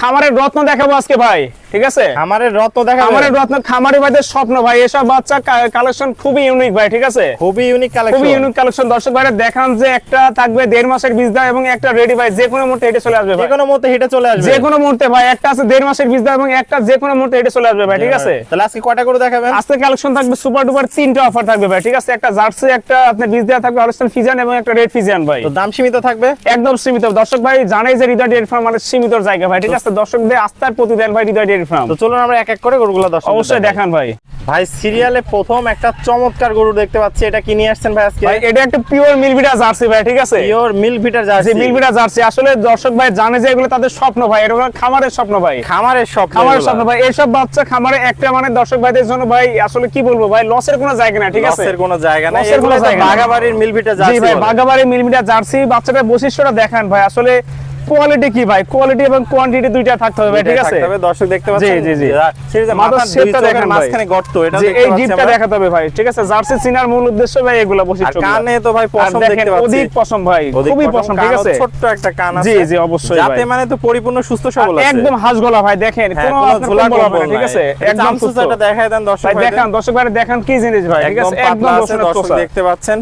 খামারের রত্ন দেখাবো আজকে ভাই ঠিক আছে? আমারে রত্ন দেখা খামারের রত্ন খামারি ভাইদের স্বপ্ন ভাই এসব বাচ্চা কালেকশন খুবই ইউনিক ভাই ঠিক আছে? খুবই ইউনিক কালেকশন খুবই ইউনিক কালেকশন দর্শক ভাইরা দেখান যে একটা থাকবে দেড় মাসের বীজ দেওয়া এবং একটা রেডি ভাই যে কোনো মুহূর্তে হেঁটে চলে আসবে যে ভাই। কোনো মুহূর্তে হেঁটে চলে আসবে। যে কোনো মুহূর্তে ভাই একটা আছে দেড় মাসের বীজ দেওয়া এবং একটা যে কোনো মুহূর্তে হেঁটে চলে আসবে ভাই ঠিক আছে? তাহলে আজকে কয়টা করে দেখাবেন? আজকে কালেকশন থাকবে সুপার ডুপার তিনটা অফার থাকবে ভাই ঠিক আছে? একটা জার্সি একটা আপনার বীজ দেওয়া থাকবে হলস্টাইন ফিজান এবং একটা রেড ফিজিয়ান ভাই। তো দাম সীমিত থাকবে? একদম সীমিত। দর্শক ভাই জানাই যে হৃদয় ডেয়ারি ফার্ম মানে সীমিত জায়গা ভাই ঠিক আছে দর্শকদের আস্থার ভাই হৃদয় ডেয়ারি ফার্ম তো চলুন আমরা এক এক করে গরুগুলো দর্শক অবশ্যই দেখান ভাই। ভাই সিরিয়ালে প্রথম একটা চমৎকার গরু দেখতে পাচ্ছি এটা কি নিয়ে আসছেন ভাই আজকে? ভাই এটা একটা পিওর মিলবিটা জার্সি ভাই ঠিক আছে? পিওর মিল ভিটার যে জার্সি মিলবিটা জার্সি আসলে দর্শক ভাই জানে যে এগুলো তাদের স্বপ্ন ভাই হলো খামারের স্বপ্ন ভাই। খামারের সব খামারের স্বপ্ন ভাই এইসব বাচ্চা খামারে একটা মানে দর্শক ভাইদের জন্য ভাই আসলে কি বলব ভাই লসের কোনো জায়গা না ঠিক আছে? লসের কোনো জায়গা নাই। লসের কোনো এগুলো জায়গা বাগাবাড়ির মিল ভিটার জার্সি ভাই বলে। বাগাবাড়ি মিলমিটা জার্সি বাচ্চাটার বৈশিষ্ট্যটা দেখান ভাই আসলে কোয়ালিটি কি ভাই? কোয়ালিটি এবং কোয়ান্টিটি দুইটা থাকতে হবে ঠিক আছে? দর্শক দেখতে পাচ্ছেন জি, জি। মাথার দেখেন ভাই। মাঝখানে গর্ত এটা এই পাচ্ছি দেখাতে হবে ভাই ঠিক আছে? জার্সি চিনার মূল উদ্দেশ্য ভাই এগুলা বৈশিষ্ট্য কানে তো ভাই পশম দেখতে পাচ্ছি। অধিক পশম ভাই খুবই পশম, পশম ঠিক আছে? ছোট্ট একটা কান আছে। জি জি অবশ্যই যাতে মানে তো পরিপূর্ণ সুস্থ সবল আছে। একদম হাঁস গলা ভাই দেখেন হ্যাঁ, কোনো কোনো ঝোলা কম্বল হবে ঠিক আছে? একদম সুস্থ। দেখায় দেন দর্শক ভাই। দেখান দর্শক ভাই দেখান কি জিনিস ভাই ঠিক আছে? একদম পাতলা আছে দর্শনের দর্শক দেখতে পাচ্ছেন।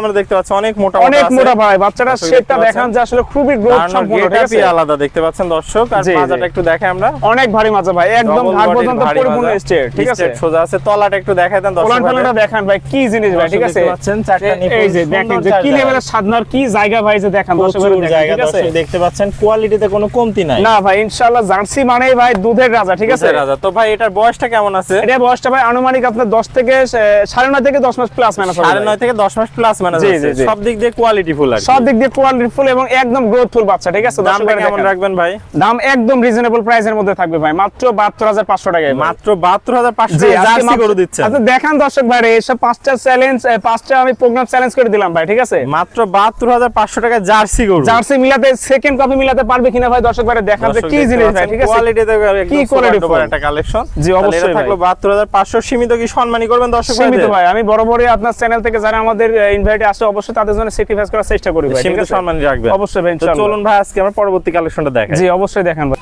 আমরা দেখতে পাচ্ছি অনেক মোটা অনেক মোটা ভাই বাচ্চাটা শেপটা দেখান যে আসলে খুবই গ্রোথ সম্পূর্ণ ঠিক আছে? আলাদা দেখতে পাচ্ছেন দর্শক? আর জি, জি। মাজাটা একটু দেখে আমরা। অনেক ভারী মাজা ভাই একদম Double ঘাট body র পর্যন্ত পরিপূর্ণ স্টেট ঠিক আছে? সোজা আছে তলাটা একটু দেখায় দেন দর্শক পোলান দেখান ভাই কি জিনিস ভাই ঠিক আছে? পাচ্ছেন, চারটা নিপুণ এই যে দেখেন যে কি লেভেলের সাধনার কি জায়গা ভাই যে দেখান দর্শক জায়গা দর্শক দেখতে পাচ্ছেন কোয়ালিটিতে কোনো কমতি নাই। না ভাই ইনশাআল্লাহ জার্সি ভাই দুধের রাজা ঠিক আছে? রাজা। তো ভাই এটার বয়সটা কেমন আছে? এটা বয়সটা ভাই আনুমানিক আপনার 10 থেকে এ, সাড়ে নয় থেকে 10 মাস প্লাস মাইনাস হবে সাড়ে। নয় থেকে দশ মাস প্লাস মানে। সব দিক দিয়ে কোয়ালিটি ফুল সব দিক দিয়ে কোয়ালিটি ফুল এবং একদম গ্রোথফুল বাচ্চা ঠিক আছে দর্শক দামটা ভাই কেমন রাখবেন ভাই? দাম একদম রিজনেবল প্রাইসের মধ্যে থাকবে ভাই। মাত্র 72500 টাকায় মাত্র বাহাত্তর হাজার পাঁচশো জার্সি মাত্র- করে দিচ্ছেন। আচ্ছা দেখান দর্শক ভাই এসব পাঁচটা চ্যালেঞ্জ পাঁচটা আমি প্রোগ্রাম চ্যালেঞ্জ করে দিলাম ভাই ঠিক আছে? মাত্র বাহাত্তর হাজার পাঁচশো টাকা জার্সি গরু। জার্সি মিলাতে সেকেন্ড কপি মিলাতে পারবে কিনা ভাই দর্শক ভাই দেখান যে কি জিনিস ভাই ঠিক আছে? কোয়ালিটিতে কি কোয়ালিটি একটা কালেকশন জি, অবশ্যই ভাই। থাকল বাহাত্তর হাজার পাঁচশো সীমিত কি সম্মানী করবেন দর্শক সীমিত ভাই আমি বরাবরই আপনার চ্যানেল থেকে যারা আমাদের ইনভাইটে আসে অবশ্যই তাদের জন্য করার চেষ্টা করি ভাই সীমিত আছে? সম্মানী রাখবেন। অবশ্যই ভাই চলুন ভাই আজকে আমরা পরবর্তী কালেকশনটা দেখাই। জি অবশ্যই দেখান ভাই।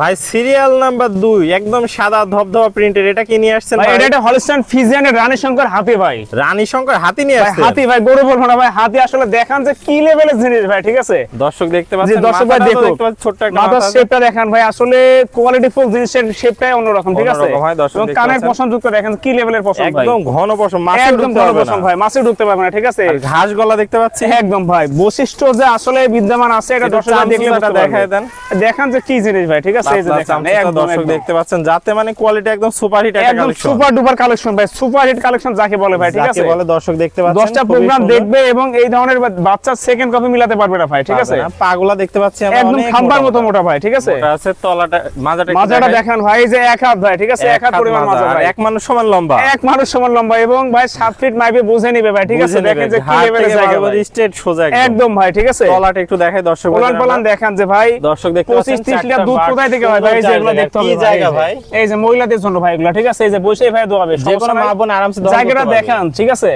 ভাই সিরিয়াল নাম্বার দুই একদম সাদা ধবধবা প্রিন্টের এটা কি নিয়ে আসছেন ভাই এটা একটা হলস্টাইন ফিজিয়ানের রানী শঙ্কর হাতি ভাই। রানী শঙ্কর হাতি নিয়ে আসছে? হাতি ভাই গরু বলব না ভাই হাতি আসলে দেখান যে কি লেভেলের জিনিস ভাই ঠিক আছে? দর্শক দেখতে পাচ্ছেন দর্শক ভাই দেখো পাচ্ছেন, ছোট্ট একটা মাথার শেপটা দেখান ভাই আসলে কোয়ালিটি ফুল জিনিসের শেপটাই অন্যরকম ঠিক আছে? এবং কানের পাচ্ছেন। পশম যুক্ত দেখেন কি লেভেলের পশম ভাই? একদম ঘন পশম মাছে একদম পারবে পশম। ভাই মাছে ঢুকতে পারবে না ঠিক আছে? ঘাস গলা দেখতে পাচ্ছি একদম ভাই বৈশিষ্ট্য যে আসলে বিদ্যমান আছে এটা দর্শক দেখলে দেখায় দেন। দেখান যে কি জিনিস ভাই ঠিক আছে? এই যে পাতলা একদম দর্শক দেখতে পাচ্ছেন যাতে মানে কোয়ালিটি একদম সুপার হিট একটা একদম সুপার ডুপার কালেকশন ভাই সুপার হিট কালেকশন যাকে বলে ভাই ঠিক আছে? বলে দর্শক দেখতে পাচ্ছেন দশটা খুবই প্রোগ্রাম দেখবে এবং এই ধরনের বা- সেকেন্ড কপি মিলাতে পারবে না ভাই ঠিক আছে? পারবে দেখতে পাচ্ছি আমরা একদম খাম্বার মতো মোটা। ভাই ঠিক আছে? মোটা আছে তলাটা মাজাটা মাজাটা দেখাই। ভাই যে এক হাত ভাই ঠিক আছে? এক হাত হাত পরিমাণ মাজা, মাজা ভাই। এক মানুষ সমান লম্বা। এক মানুষ সমান লম্বা এবং ভাই সাত ফিট মাইপে বুঝে নিবে ভাই ঠিক আছে? দেখেন যে কি লেভেলের জায়গা ভাই। straight সোজা একদম। ভাই ঠিক আছে? তলাটা একটু দেখাই দর্শক ভাইদের পোলান যে ভাই দর্শক দেখতে পাচ্ছেন ত্রিশ লিটার দুধ বাট, কোথায় থেকে হয় ভাই এই যে এগুলো জায়গা। দেখতে হবে ভাই, জায়গা এই যে। ভাই? এই যে মহিলাদের জন্য ভাই এগুলো ঠিক আছে? এই যে বসে ভাই দোয়াবে যে কোনো মা বোন আরামসে জায়গাটা দেখান ঠিক আছে?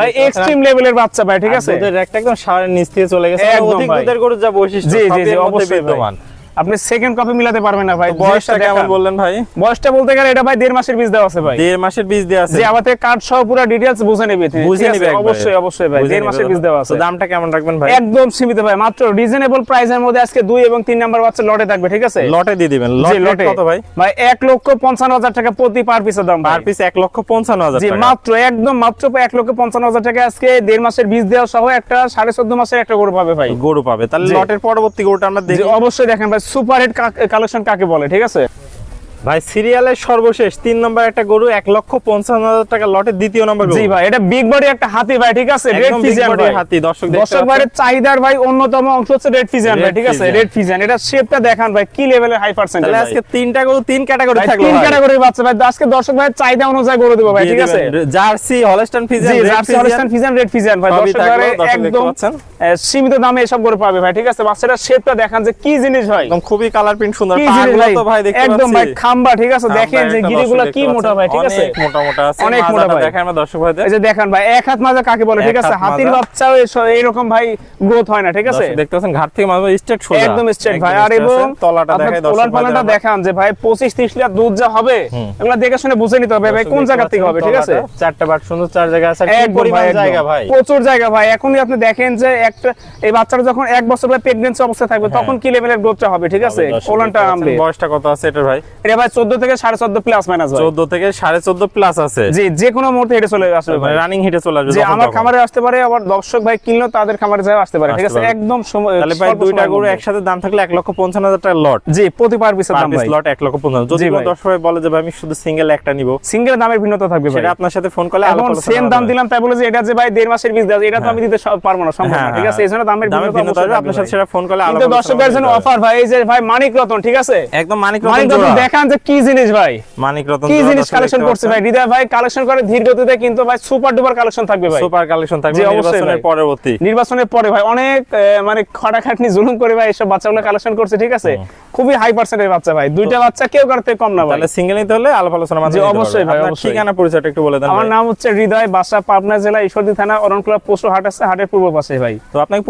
ভাই এক্সট্রিম লেভেলের বাচ্চা ভাই ঠিক আছে? দুধের একটা একদম সারের নিচ থেকে চলে গেছে। অধিক দুধের গরুর যা বৈশিষ্ট্য জি জি অবশ্যই বিদ্যমান। আপনি সেকেন্ড কপি মিলাতে পারবেন না ভাই। বয়সটা কেমন বললেন ভাই? বয়সটা বলতে গেলে এটা ভাই দেড় মাসের বীজ দেওয়া আছে ভাই। দেড় মাসের বীজ দেওয়া আছে। যে আমাদের কার্ড সহ পুরো ডিটেইলস বুঝে নেবে তিনি, বুঝে? নিবে। অবশ্যই অবশ্যই ভাই দেড় মাসের বীজ দেওয়া আছে। দামটা কেমন রাখবেন ভাই? একদম সীমিত ভাই মাত্র রিজনেবল প্রাইসের মধ্যে আজকে দুই এবং তিন নাম্বার বাচ্চা লটে থাকবে ঠিক আছে? লটে দিয়ে দিবেন। লটে কত ভাই? ভাই এক লক্ষ পঞ্চান্ন হাজার টাকা প্রতি পার পিসের দাম পার পিস এক লক্ষ পঞ্চান্ন হাজার জি টাকা। মাত্র একদম মাত্র এক লক্ষ পঞ্চান্ন হাজার টাকা আজকে দেড় মাসের বীজ দেওয়া সহ একটা সাড়ে চোদ্দ মাসের একটা গরু পাবে ভাই। গরু পাবে। তাহলে লটের পরবর্তী গরুটা আমরা দেখি। অবশ্যই দেখেন ভাই সুপার হিট কালেকশন কাকে বলে ঠিক আছে? ভাই সিরিয়ালের সর্বশেষ তিন নম্বর একটা গরু এক লক্ষ পঞ্চান্ন হাজার টাকা লটের দ্বিতীয় নম্বর জি ভাই এটা বিগ বডি একটা হাতি ভাই ঠিক আছে? রেড ফিজিয়ান body হাতি, দর্শক দর্শক ভাইয়ের চাহিদার ভাই অন্যতম অংশ হচ্ছে রেড ফিজিয়ান ভাই ঠিক আছে? রেড ফিজিয়ান এটা শেপটা দেখান ভাই কি লেভেলের হাই পার্সেন্টেজ তাহলে আজকে তিনটা গরু তিন ক্যাটাগরি থাকল তিন ভাই। ক্যাটাগরির বাচ্চা ভাই আজকে দর্শক ভাইয়ের চাহিদা অনুযায়ী গরু দেবো ভাই ঠিক আছে? Jersey Holstein Friesian Jersey Holstein Friesian red Friesian ভাই দর্শক দেখতে একদম সীমিত দামে এসব গরু পাবে ভাই ঠিক আছে? বাচ্চাটার শেপটা দেখান যে কি জিনিস হয় একদম খুবই কালার প্রিন্ট সুন্দর পাগুলো ভাই? তো ভাই দেখতে একদম ভাই। লাম্বা ঠিক আছে? দেখেন যে গিরিগুলো কি মোটা ভাই ঠিক আছে? মোটা মোটা আছে অনেক মোটা ভাই। দেখেন আমরা দর্শক ভাইদের। এই যে দেখেন ভাই এক হাত মাজা কাকে বলে ঠিক আছে? হাতির। বাচ্চাও এই- এইরকম ভাই গ্রোথ হয় না ঠিক আছে? দেখতে পাচ্ছেন ঘাট থেকে মাঝে স্ট্রেট সোজা। একদম স্ট্রেট ভাই। আর এবং তলাটা দেখাই দর্শক পালাটা ভাইদের। দেখান যে ভাই পঁচিশ ত্রিশ লিটার দুধ যা হবে এগুলো দেখে শুনে বুঝে নিতে হবে ভাই কোন জায়গা থেকে হবে ঠিক আছে? চারটা বাট সুন্দর চার জায়গা আছে। কি পরিমাণ জায়গা ভাই? প্রচুর জায়গা ভাই। এখনই আপনি দেখেন যে একটা এই বাচ্চাটা যখন এক বছর ভাই প্রেগনেন্সি অবস্থায় থাকবে তখন কি লেভেলের গ্রোথটা হবে ঠিক আছে? কোলনটা দেখতে বয়সটা কত আছে এটার ভাই? এটা ভাই চোদ্দ থেকে সাড়ে চোদ্দ প্লাস মাইনাস ভাই। চোদ্দ থেকে সাড়ে চোদ্দ প্লাস আছে। জি যে কোনো মুহূর্তে হেঁটে চলে আসবে ভাই। রানিং হিটে চলে আসবে যে আমার খামারে আসতে পারে আবার দর্শক ভাই কিনলেও তাদের খামারে যায় আসতে পারে ঠিক আছে? একদম তাহলে ভাই দুইটা গরু একসাথে দাম থাকলে এক লক্ষ পঞ্চান্ন হাজার টাকা লট জি প্রতি পার পিসের দাম ভাই। লট এক লক্ষ পঞ্চান্ন যদি কোনো দর্শক ভাই বলে যে ভাই আমি শুধু সিঙ্গেল একটা নিব সিঙ্গেল দামের ভিন্নতা থাকবে ভাই। সেটা আপনার সাথে ফোন করলে সেম দাম দিলাম তাই বলে যে এটা যে ভাই দেড় মাসের বীজ এটা তো আমি দিতে পারব না সম্ভব না ঠিক আছে? দামের হ্যাঁ, ভিন্নতা ভিন্নতা হবে আপনার সাথে সেটা ফোন করলে ভাই। কিন্তু দর্শকদের জন্য অফার ভাই এই যে ভাই মানিক রতন ঠিক আছে? একদম মানিক রতন দেখান যে কি জিনিস ভাই? মানিক রতন কি জিনিস কালেকশন করছে ভাই। হৃদয় ভাই কালেকশন করে ধীর গতিতে কিন্তু ভাই সুপার ডুপার কালেকশন থাকবে ভাই। সুপার কালেকশন থাকবে নির্বাচনের পরবর্তী। নির্বাচনের পরে ভাই অনেক মানে খাটাখাটনি জুলুম করে ভাই এসব বাচ্চাগুলো কালেকশন করছে ঠিক আছে? খুবই হাই পার্সেন্টের বাচ্চা ভাই। দুইটা বাচ্চা কেউ কারতে কম না তাহলে সিঙ্গেল নিতে হলে আলাপ আলোচনা জি, অবশ্যই ভাই, আপনার। ঠিকানা পরিচয়টা একটু বলে দেন আমার নাম হচ্ছে হৃদয় বাসা পাবনা জেলা ঈশ্বরদী থানা অরণকুলা পশু হাট আছে হাটের পূর্ব পাশে ভাই। তো আপনাকে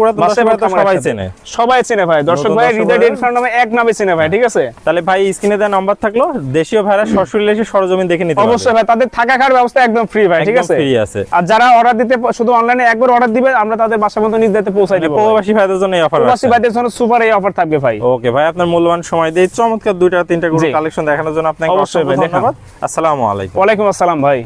খামার সবাই চেনে। সবাই চেনে ভাই। দর্শক ভাই হৃদয় ভাইরা- ফার্ম নামে এক নামে চেনে ভাই ঠিক আছে? তাহলে ভাই স্ক্রিনে দেওয়া নাম্বার থাকল। দেশীয় ভাইরা সরাসরি এসে সরজমিন দেখে নিতে অবশ্যই ভাই তাদের থাকা খাওয়ার ব্যবস্থা একদম ফ্রি ভাই ঠিক আছে? ফ্রি আছে। আর যারা অর্ডার দিতে শুধু অনলাইনে একবার অর্ডার দিবে আমরা তাদের বাসা পর্যন্ত নিজ দায়িত্বে পৌঁছাই মানে দেবো প্রবাসী ভাইদের জন্য এই অফার প্রবাসী ভাইদের জন্য সুপার এই অফার থাকবে ভাই। ওকে ভাই আপনার মূল্যবান সময় দিয়ে চমৎকার দুইটা তিনটা গরু কালেকশন দেখানোর জন্য আপনাকে অবশ্যই ধন্যবাদ। আসসালামু আলাইকুম। ওয়ালাইকুম আসসালাম ভাই।